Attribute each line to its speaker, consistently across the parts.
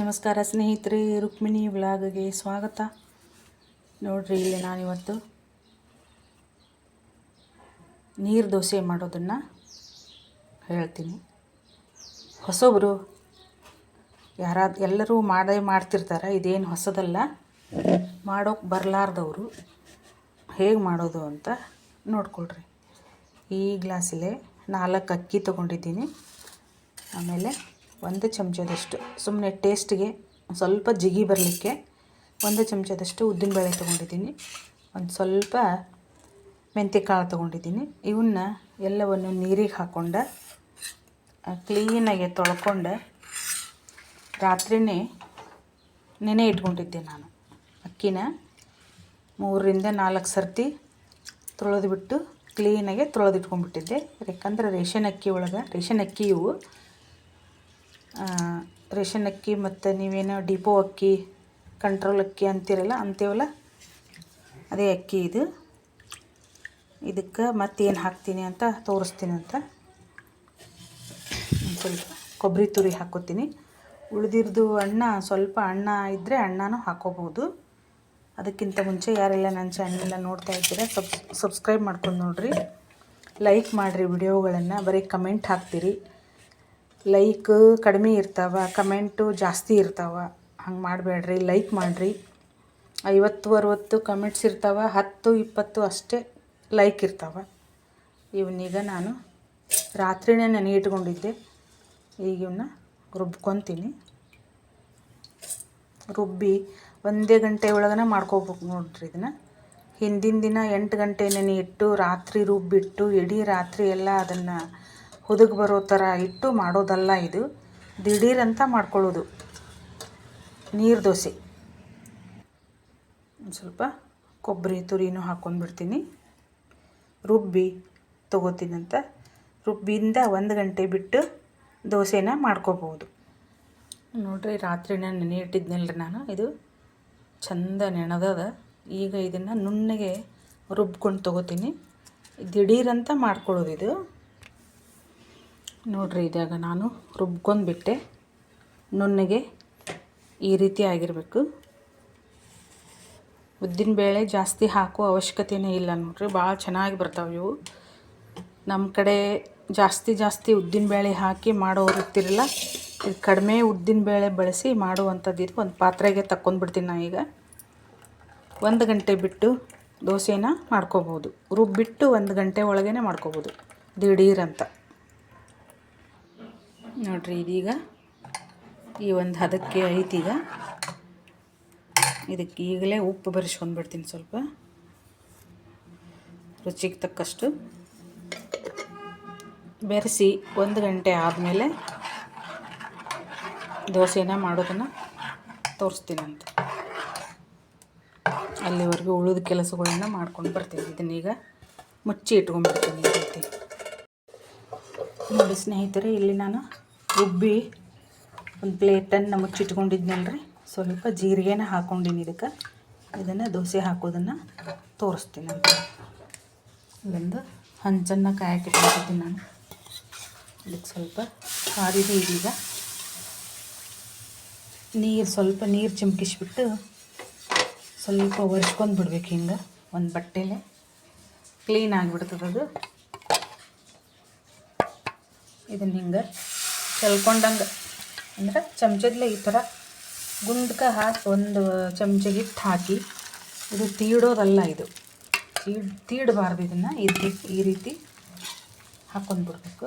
Speaker 1: ನಮಸ್ಕಾರ ಸ್ನೇಹಿತರೆ, ರುಕ್ಮಿಣಿ ವ್ಲಾಗ್ಗೆ ಸ್ವಾಗತ. ನೋಡ್ರಿ, ಇಲ್ಲಿ ನಾನಿವತ್ತು ನೀರು ದೋಸೆ ಮಾಡೋದನ್ನು ಹೇಳ್ತೀನಿ. ಹೊಸಬರು ಯಾರಾದ ಎಲ್ಲರೂ ಮಾಡೇ ಮಾಡ್ತಿರ್ತಾರೆ, ಇದೇನು ಹೊಸದಲ್ಲ. ಮಾಡೋಕೆ ಬರಲಾರ್ದವರು. ಹೇಗೆ ಮಾಡೋದು ಅಂತ ನೋಡ್ಕೊಳ್ರಿ. ಈ ಗ್ಲಾಸಲ್ಲೇ ನಾಲ್ಕು ಅಕ್ಕಿ ತೊಗೊಂಡಿದ್ದೀನಿ. ಆಮೇಲೆ ಒಂದು ಚಮಚದಷ್ಟು ಸುಮ್ಮನೆ ಟೇಸ್ಟಿಗೆ ಸ್ವಲ್ಪ ಜಿಗಿ ಬರಲಿಕ್ಕೆ ಒಂದು ಚಮಚದಷ್ಟು ಉದ್ದಿನಬೇಳೆ ತೊಗೊಂಡಿದ್ದೀನಿ. ಒಂದು ಸ್ವಲ್ಪ ಮೆಂತ್ಯಕಾಳು ತೊಗೊಂಡಿದ್ದೀನಿ. ಇವನ್ನ ಎಲ್ಲವನ್ನು ನೀರಿಗೆ ಹಾಕ್ಕೊಂಡು ಕ್ಲೀನಾಗಿ ತೊಳ್ಕೊಂಡು ರಾತ್ರಿನೇ ನೆನೆ ಇಟ್ಕೊಂಡಿದ್ದೆ ನಾನು. ಅಕ್ಕಿನ ಮೂರರಿಂದ ನಾಲ್ಕು ಸರ್ತಿ ತೊಳೆದುಬಿಟ್ಟು ಕ್ಲೀನಾಗೆ ತೊಳೆದಿಟ್ಕೊಂಡ್ಬಿಟ್ಟಿದ್ದೆ. ಯಾಕಂದ್ರೆ ರೇಷನ್ ಅಕ್ಕಿ ಒಳಗೆ, ರೇಷನ್ ಅಕ್ಕಿ ಇವು ರೇಷನ್ ಅಕ್ಕಿ ಮತ್ತು ನೀವೇನೋ ಡಿಪೋ ಅಕ್ಕಿ ಕಂಟ್ರೋಲ್ ಅಕ್ಕಿ ಅಂತೀರಲ್ಲ, ಅಂತೀವಲ್ಲ? ಅದೇ ಅಕ್ಕಿ ಇದು. ಇದಕ್ಕೆ ಮತ್ತೆ ಏನು ಹಾಕ್ತೀನಿ ಅಂತ ತೋರಿಸ್ತೀನಿ ಅಂತ. ಸ್ವಲ್ಪ ಕೊಬ್ಬರಿ ತುರಿ ಹಾಕೋತೀನಿ. ಉಳಿದಿರ್ದು ಅಣ್ಣ, ಸ್ವಲ್ಪ ಅಣ್ಣ ಇದ್ದರೆ ಅಣ್ಣನೂ ಹಾಕೋಬೋದು. ಅದಕ್ಕಿಂತ ಮುಂಚೆ ಯಾರೆಲ್ಲ ನನ್ನ ಚಾನೆಲ್ಲ ನೋಡ್ತಾ ಇದ್ದೀರಾ, ಸಬ್ಸ್ ಸಬ್ಸ್ಕ್ರೈಬ್ ಮಾಡ್ಕೊಂಡು ನೋಡಿರಿ. ಲೈಕ್ ಮಾಡಿರಿ ವಿಡಿಯೋಗಳನ್ನು, ಬರೀ ಕಮೆಂಟ್ ಹಾಕ್ತೀರಿ. ಲೈಕ್ ಕಡಿಮೆ ಇರ್ತಾವೆ ಕಮೆಂಟು ಜಾಸ್ತಿ ಇರ್ತಾವೆ. ಹಂಗೆ ಮಾಡಬೇಡ್ರಿ ಲೈಕ್ ಮಾಡಿರಿ. ಐವತ್ತು ಅರುವತ್ತು ಕಮೆಂಟ್ಸ್ ಇರ್ತಾವೆ, ಹತ್ತು, ಇಪ್ಪತ್ತು ಅಷ್ಟೇ ಲೈಕ್ ಇರ್ತಾವೆ. ಇವನ್ನೀಗ ನಾನು ರಾತ್ರಿನೇ ನೆನೆ ಇಟ್ಕೊಂಡಿದ್ದೆ. ಈಗ ಇವನ್ನ ರುಬ್ಕೊತೀನಿ. ರುಬ್ಬಿ ಒಂದೇ ಗಂಟೆ ಒಳಗನೆ ಮಾಡ್ಕೋಬೇಕು ನೋಡ್ರಿ ಇದನ್ನು. ಹಿಂದಿನ ದಿನ ಎಂಟು ಗಂಟೆ ನೆನೆ ಇಟ್ಟು, ರಾತ್ರಿ ರುಬ್ಬಿಟ್ಟು, ಇಡೀ ರಾತ್ರಿ ಎಲ್ಲ ಅದನ್ನು ಹುದುಗ್ ಬರೋ ಥರ ಇಟ್ಟು ಮಾಡೋದಲ್ಲ ಇದು. ದಿಢೀರಂತ ಮಾಡ್ಕೊಳ್ಳೋದು. ನೀರು ದೋಸೆ. ಒಂದು ಸ್ವಲ್ಪ ಕೊಬ್ಬರಿ, ತುರಿನೂ ಹಾಕ್ಕೊಂಡ್ಬಿಡ್ತೀನಿ ರುಬ್ಬಿ ತೊಗೋತೀನಂತ. ರುಬ್ಬಿಂದ ಒಂದು ಗಂಟೆ ಬಿಟ್ಟು ದೋಸೆನ ಮಾಡ್ಕೋಬೋದು ನೋಡ್ರಿ, ರಾತ್ರಿನ ನೆನೆ ನಾನು. ಇದು ಚಂದ ನೆಣದದ. ಈಗ ಇದನ್ನು ನುಣ್ಣಗೆ ರುಬ್ಕೊಂಡು ತೊಗೋತೀನಿ. ದಿಢೀರಂತ ಮಾಡ್ಕೊಳ್ಳೋದು ಇದು. ನೋಡಿರಿ ಇದಾಗ ನಾನು ರುಬ್ಕೊಂಡ್ಬಿಟ್ಟೆ. ನುಣ್ಣಗೆ ಈ ರೀತಿ ಆಗಿರಬೇಕು. ಉದ್ದಿನಬೇಳೆ ಜಾಸ್ತಿ ಹಾಕೋ ಅವಶ್ಯಕತೆಯೇ ಇಲ್ಲ ನೋಡಿರಿ, ಭಾಳ ಚೆನ್ನಾಗಿ ಬರ್ತಾವೆ ಇವು. ನಮ್ಮ ಕಡೆ ಜಾಸ್ತಿ ಜಾಸ್ತಿ ಉದ್ದಿನಬೇಳೆ ಹಾಕಿ ಮಾಡೋರು ಇರ್ತಿರಲಿಲ್ಲ ಇದು ಕಡಿಮೆ ಉದ್ದಿನಬೇಳೆ ಬಳಸಿ ಮಾಡುವಂಥದ್ದು ಇದು. ಒಂದು ಪಾತ್ರೆಗೆ ತಕ್ಕೊಂಡ್ಬಿಡ್ತೀನಿ ನಾ ಈಗ. ಒಂದು ಗಂಟೆ ಬಿಟ್ಟು ದೋಸೆನ ಮಾಡ್ಕೋಬೋದು. ರುಬ್ಬಿಟ್ಟು ಒಂದು ಗಂಟೆ ಒಳಗೇ ಮಾಡ್ಕೋಬೋದು ದಿಢೀರಂತ ನೋಡಿರಿ ಇದೀಗ. ಈ ಒಂದು ಹದಕ್ಕೆ ಐತೀಗ ಇದಕ್ಕೆ ಈಗಲೇ ಉಪ್ಪು ಬರಿಸ್ಕೊಂಡ್ಬಿಡ್ತೀನಿ ಸ್ವಲ್ಪ. ರುಚಿಗೆ ತಕ್ಕಷ್ಟು. ಬೆರೆಸಿ ಒಂದು ಗಂಟೆ ಆದಮೇಲೆ ದೋಸೆನ ಮಾಡೋದನ್ನು ತೋರಿಸ್ತೀನಂತ ಅಲ್ಲಿವರೆಗೂ ಉಳಿದ ಕೆಲಸಗಳನ್ನ ಮಾಡ್ಕೊಂಡು ಬರ್ತೀನಿ. ಇದನ್ನೀಗ ಮುಚ್ಚಿ ಇಟ್ಕೊಂಡ್ಬಿಡ್ತೀನಿ ನೋಡಿ ಸ್ನೇಹಿತರೆ, ಇಲ್ಲಿ ನಾನು ರುಬ್ಬಿ ಒಂದು ಪ್ಲೇಟನ್ನು ಮುಚ್ಚಿಟ್ಕೊಂಡಿದ್ನಲ್ರಿ. ಸ್ವಲ್ಪ ಜೀರಿಗೆನ ಹಾಕ್ಕೊಂಡಿನಿ ಇದಕ್ಕೆ. ಇದನ್ನು ದೋಸೆ ಹಾಕೋದನ್ನು ತೋರಿಸ್ತೀನಿ ಅಂತ. ಇಲ್ಲೊಂದು ಹಂಚನ್ನು ಕಾಯಕ್ಕೆ ಇಟ್ಕೊಂಡಿದ್ದೀನಿ ನಾನು. ಇದಕ್ಕೆ ಸ್ವಲ್ಪ ಕಾದಿದೆ ಇದೀಗ ನೀರು ಸ್ವಲ್ಪ ನೀರು ಚಿಮ್ಕಿಸ್ಬಿಟ್ಟು ಸ್ವಲ್ಪ ಒರೆಸ್ಕೊಂಡು ಬಿಡ್ಬೇಕು ಹಿಂಗೆ. ಒಂದು ಬಟ್ಟೆಲೆ ಕ್ಲೀನ್ ಆಗಿಬಿಡ್ತದದು ಇದನ್ನು ಹಿಂಗೆ ಚೆಲ್ಕೊಂಡಂಗೆ ಅಂದ್ರೆ ಚಮಚದಲ್ಲೇ ಈ ಥರ ಗುಂಡ್ಕ ಹಾಕಿ, ಒಂದು ಚಮಚಗೆ ಹಿಟ್ಟು ಹಾಕಿ, ಇದು ತೀಡೋದಲ್ಲ ಇದು. ತೀಡ್, ತೀಡಬಾರ್ದು ಇದನ್ನು. ರೀತಿ ಈ ರೀತಿ ಹಾಕ್ಕೊಂಡ್ಬಿಡ್ಬೇಕು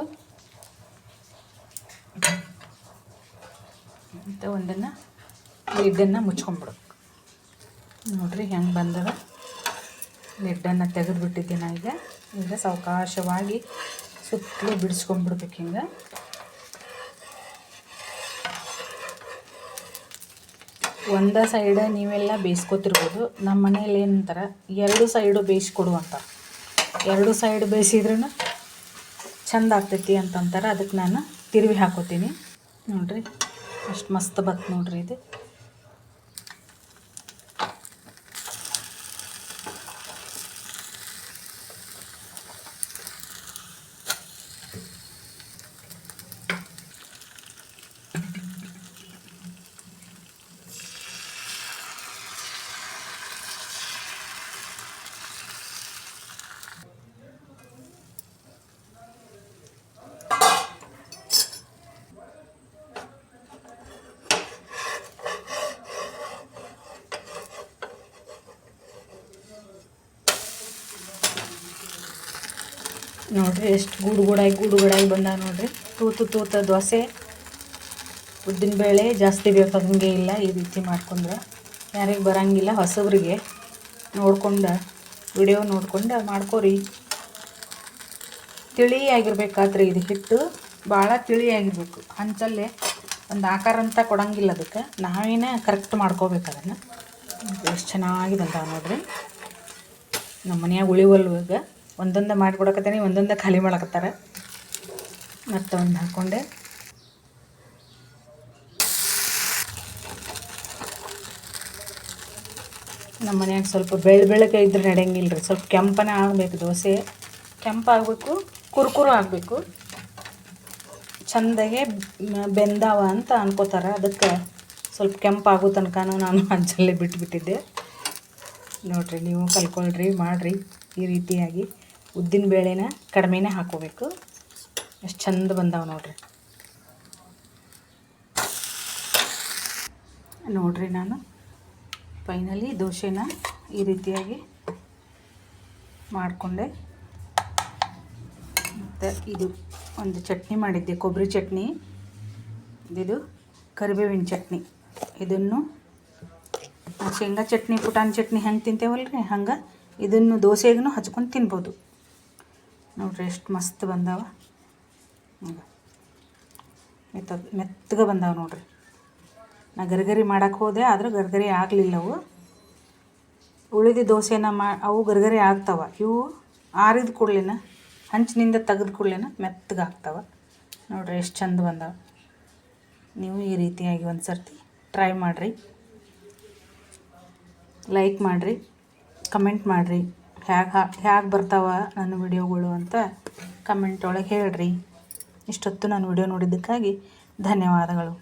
Speaker 1: ಮತ್ತು ಒಂದನ್ನು, ಲಿಡ್ಡನ್ನು ಮುಚ್ಕೊಂಡ್ಬಿಡ್ಬೇಕು. ನೋಡಿರಿ ಹೆಂಗೆ ಬಂದದ. ಲಿಡ್ಡನ್ನು ತೆಗೆದುಬಿಟ್ಟಿದ್ದೀನಿ ಈಗ ಈಗ ಸಾವಕಾಶವಾಗಿ ಸುತ್ತಲೂ ಬಿಡಿಸ್ಕೊಂಡ್ಬಿಡ್ಬೇಕು ಹಿಂಗೆ. ಒಂದ ಸೈಡ ನೀವೆಲ್ಲ ಬೇಯಿಸ್ಕೊತಿರ್ಬೋದು. ನಮ್ಮ ಮನೇಲಿ ಏನಂತಾರೆ, ಎರಡು ಸೈಡು ಬೇಯಿಸ್ಕೊಡು ಅಂತ. ಎರಡು ಸೈಡ್ ಬೇಯಿಸಿದ್ರೂ ಚಂದ ಆಗ್ತೈತಿ ಅಂತಂತಾರೆ ಅದಕ್ಕೆ ನಾನು ತಿರುವಿ ಹಾಕೋತೀನಿ. ನೋಡಿರಿ, ಅಷ್ಟು ಮಸ್ತ್ ಬತ್ತು ನೋಡಿರಿ ಇದು. ನೋಡ್ರಿ, ಎಷ್ಟು ಗೂಡು ಗೂಡಾಗಿ ಗೂಡು ಗೂಡಾಗಿ ಬಂದ ನೋಡ್ರಿ. ತೂತು ತೂತ ದೋಸೆ, ಉದ್ದಿನ ಬೇಳೆ ಜಾಸ್ತಿ ಬೇಕಾದಂಗೆ ಇಲ್ಲ ಈ ರೀತಿ ಮಾಡ್ಕೊಂಡ್ರೆ. ಯಾರಿಗೆ ಬರಂಗಿಲ್ಲ, ಹೊಸಬ್ರಿಗೆ ನೋಡ್ಕೊಂಡು ವಿಡಿಯೋ ನೋಡ್ಕೊಂಡು ಮಾಡ್ಕೋರಿ. ತಿಳಿಯಾಗಿರ್ಬೇಕಾದ್ರೆ ಇದು ಹಿಟ್ಟು ಭಾಳ ತಿಳಿಯಾಗಿರ್ಬೇಕು. ಹಂಚಲ್ಲೇ ಒಂದು ಆಕಾರ ಅಂತ ಕೊಡಂಗಿಲ್ಲ ಅದಕ್ಕೆ. ನಾವೇನೇ ಕರೆಕ್ಟ್ ಮಾಡ್ಕೋಬೇಕು ಅದನ್ನು. ಎಷ್ಟು ಚೆನ್ನಾಗಿ ಬಂದ ನೋಡ್ರಿ. ನಮ್ಮ ಮನೆಯಾಗ ಉಳಿವಲ್ವು ಈಗ ಒಂದೊಂದು ಮಾಡಿಕೊಡಕತ್ತೀನಿ, ಒಂದೊಂದು ಖಾಲಿ ಮಾಡಕತ್ತಾರ. ಮತ್ತೆ ಒಂದು ಹಾಕ್ಕೊಂಡೆ ನಮ್ಮ ಮನ್ಯಾಗ ಸ್ವಲ್ಪ ಬೆಳ್ಳ ಬೆಳಗ್ಗೆ ಇದ್ರೆ ನಡೆಯಂಗಿಲ್ಲ ರೀ ಸ್ವಲ್ಪ ಕೆಂಪನ ಆಗಬೇಕು ದೋಸೆ. ಕೆಂಪಾಗಬೇಕು ಕುರ್ಕುರು ಆಗಬೇಕು. ಚಂದಾಗೆ ಬೆಂದಾವ ಅಂತ ಅನ್ಕೋತಾರೆ. ಅದಕ್ಕೆ ಸ್ವಲ್ಪ ಕೆಂಪಾಗೋ ತನಕನೂ ನಾನು ಅಂಚಲ್ಲೇ ಬಿಟ್ಬಿಟ್ಟಿದ್ದೆ. ನೋಡಿರಿ ನೀವು ಕಲ್ಕೊಳ್ರಿ, ಮಾಡಿರಿ ಈ ರೀತಿಯಾಗಿ. ಉದ್ದಿನ ಬೇಳೆನ ಕಡಿಮೆನೇ ಹಾಕೋಬೇಕು. ಎಷ್ಟು ಚಂದ ಬಂದಾವ ನೋಡ್ರಿ. ನೋಡ್ರಿ ನಾನು. ಫೈನಲಿ ದೋಸೆನ ಈ ರೀತಿಯಾಗಿ ಮಾಡಿಕೊಂಡೆ. ಮತ್ತು ಇದು ಒಂದು ಚಟ್ನಿ ಮಾಡಿದ್ದೆ ಕೊಬ್ಬರಿ ಚಟ್ನಿ. ಇದು ಕರಿಬೇವಿನ ಚಟ್ನಿ. ಇದನ್ನು ಶೇಂಗಾ ಚಟ್ನಿ, ಪುಟಾಣಿ ಚಟ್ನಿ ಹೆಂಗೆ ತಿಂತೇವಲ್ರಿ? ಹಂಗೆ ಇದನ್ನು ದೋಸೆಗೂ ಹಚ್ಕೊಂಡು ತಿನ್ಬೋದು. ನೋಡ್ರಿ ಎಷ್ಟು ಮಸ್ತ್ ಬಂದಾವ. ಮೆತ್ತ ಮೆತ್ತಗೆ ಬಂದಾವ ನೋಡ್ರಿ. ನಾ ಗರ್ಗರಿ ಮಾಡಕ್ಕೆ ಹೋದೆ, ಆದ್ರೆ ಗರ್ಗರಿ ಆಗಲಿಲ್ಲ ಅವು. ಉಳಿದ ದೋಸೆನ ಮಾ, ಅವು ಗರ್ಗರಿ ಆಗ್ತಾವ. ಇವು ಆರಿದ ಕೂಡ್ಲೆನ, ಹಂಚಿನಿಂದ ತೆಗೆದ ಕೂಡ್ಲೆನ ಮೆತ್ತಗೆ ಆಗ್ತಾವ. ನೋಡ್ರಿ ಎಷ್ಟು ಚಂದ ಬಂದಾವ. ನೀವು ಈ ರೀತಿಯಾಗಿ ಒಂದು ಸರ್ತಿ ಟ್ರೈ ಮಾಡಿರಿ. ಲೈಕ್ ಮಾಡಿರಿ, ಕಮೆಂಟ್ ಮಾಡಿರಿ. ಹ್ಯಾಗೆ ಹಾ, ಹ್ಯಾಗೆ ಬರ್ತಾವ ನನ್ನ ವಿಡಿಯೋಗಳು ಅಂತ ಕಮೆಂಟ್ ಒಳಗೆ ಹೇಳ್ರಿ. ಇಷ್ಟೊತ್ತು ನಾನು ವಿಡಿಯೋ ನೋಡಿದ್ದಕ್ಕಾಗಿ ಧನ್ಯವಾದಗಳು.